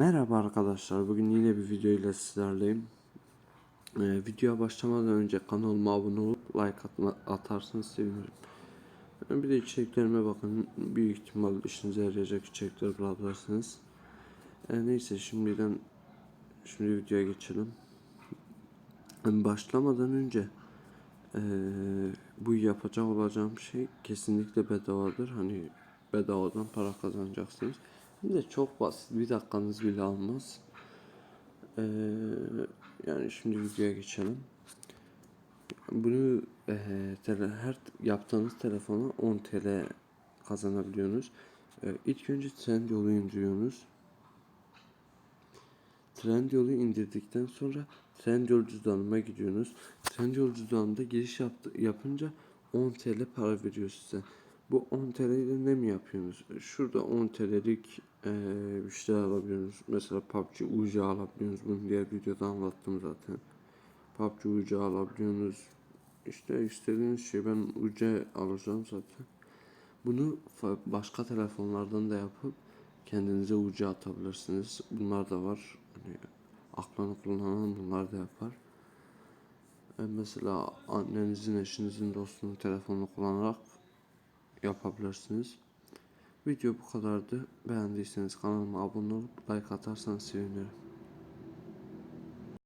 Merhaba arkadaşlar. Bugün yine bir video ile sizlerleyim. Ee, videoya başlamadan önce kanalıma abone olup like atma, atarsanız sevinirim. Ee, Bir de içeriklerime bakın. Büyük ihtimal işinize yarayacak içerikler bulabilirsiniz. Ee, neyse şimdiden şimdi videoya geçelim. Ee, Başlamadan önce ee, bu yapacak olacağım şey kesinlikle bedavadır. Hani bedavadan para kazanacaksınız. Hem de çok basit. Bir dakikanız bile almaz. Ee, yani şimdi videoya geçelim. Bunu e, tele, her yaptığınız telefona 10 TL kazanabiliyorsunuz. Ee, ilk önce Trendyol'u indiriyorsunuz. Trendyol'u indirdikten sonra Trendyol cüzdanıma gidiyorsunuz. Trendyol cüzdanında giriş yaptı, yapınca 10 TL para veriyor size. Bu 10 TL ne mi yapıyorsunuz? Şurada 10 TL'lik e, bir şeyler alabiliyorsunuz. Mesela PUBG UC alabiliyorsunuz. Bunu diğer videoda anlattım zaten. PUBG UC alabiliyorsunuz. İşte istediğiniz şey ben UC alacağım zaten. Bunu başka telefonlardan da yapıp kendinize ucu atabilirsiniz. Bunlar da var. Hani aklını kullanan bunlar da yapar. E, mesela annenizin, eşinizin, dostunun telefonunu kullanarak yapabilirsiniz. Video bu kadardı. Beğendiyseniz kanalıma abone olup like atarsanız sevinirim.